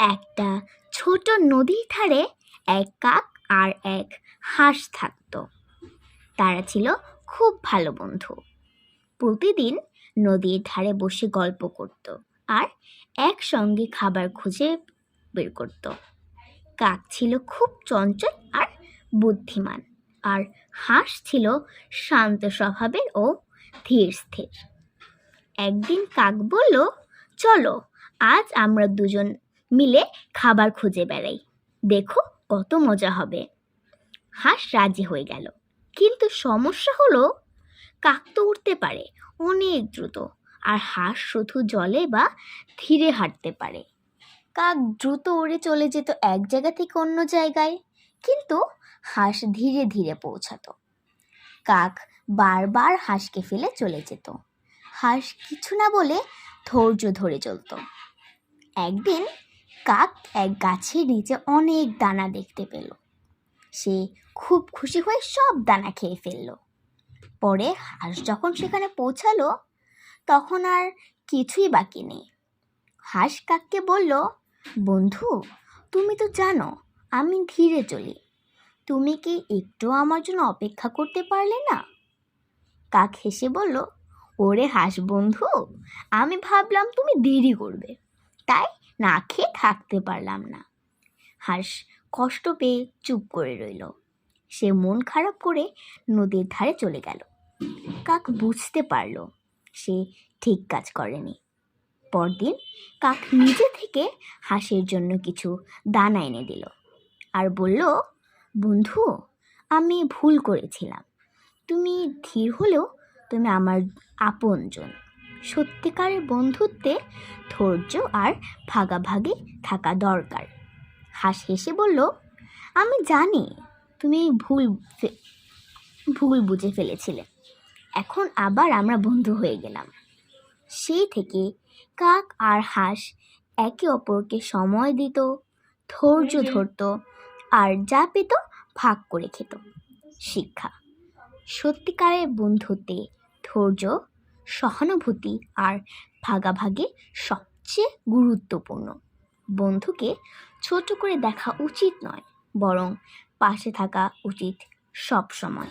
একটা ছোট নদীর ধারে এক কাক আর এক হাঁস থাকতো। তারা ছিল খুব ভালো বন্ধু। প্রতিদিন নদীর ধারে বসে গল্প করত আর একসঙ্গে খাবার খুঁজে বের করত। কাক ছিল খুব চঞ্চল আর বুদ্ধিমান আর হাঁস ছিল শান্ত স্বভাবের ও ধীর স্থির। একদিন কাক বলল, চলো, আজ আমরা দুজন মিলে খাবার খুঁজে বেড়াই। দেখো কত মজা হবে। হাঁস রাজি হয়ে গেল। কিন্তু সমস্যা হলো, কাক তো উঠতে পারে, অনেক দ্রুত। আর হাঁস শুধু জলে বা ধীরে হাঁটতে পারে। কাক দ্রুত উড়ে চলে যেত এক জায়গা থেকে অন্য জায়গায়, কিন্তু হাঁস ধীরে ধীরে পৌঁছাতো। কাক বারবার হাঁসকে ফেলে চলে যেত। হাঁস কিছু না বলে ধৈর্য ধরে চলতো। একদিন কাক এক গাছের নিচে অনেক দানা দেখতে পেল। সে খুব খুশি হয়ে সব দানা খেয়ে ফেলল। পরে হাঁস যখন সেখানে পৌঁছালো, তখন আর কিছুই বাকি নেই। হাঁস কাককে বলল, বন্ধু, তুমি তো জানো, আমি ধীরে চলি। তুমি কি একটু আমার জন্য অপেক্ষা করতে পারলে না? কাক হেসে বলল, ওরে হাঁস বন্ধু, আমি ভাবলাম তুমি দেরি করবে। তাই না খেয়ে থাকতে পারলাম না। হাঁস কষ্ট পেয়ে চুপ করে রইল। সে মন খারাপ করে নদীর ধারে চলে গেল। কাক বুঝতে পারল সে ঠিক কাজ করেনি। পরদিন কাক নিজে থেকে হাঁসের জন্য কিছু দানা এনে দিল আর বলল, বন্ধু, আমি ভুল করেছিলাম। তুমি ধীর হলেও তুমি আমার আপনজন। সত্যিকারের বন্ধুত্বে ধৈর্য আর ভাগাভাগি থাকা দরকার। হাঁস হেসে বলল আমি জানি তুমি ভুল ভুল বুঝে ফেলেছিলে। এখন আবার আমরা বন্ধু হয়ে গেলাম। সেই থেকে কাক আর হাঁস একে অপরকে সময় দিত ধৈর্য ধরত আর যা পেত ভাগ করে খেত। শিক্ষা সত্যিকারের বন্ধুতে ধৈর্য সহানুভূতি আর ভাগাভাগি সবচেয়ে গুরুত্বপূর্ণ। বন্ধুকে ছোট করে দেখা উচিত নয়, বরং পাশে থাকা উচিত সব সময়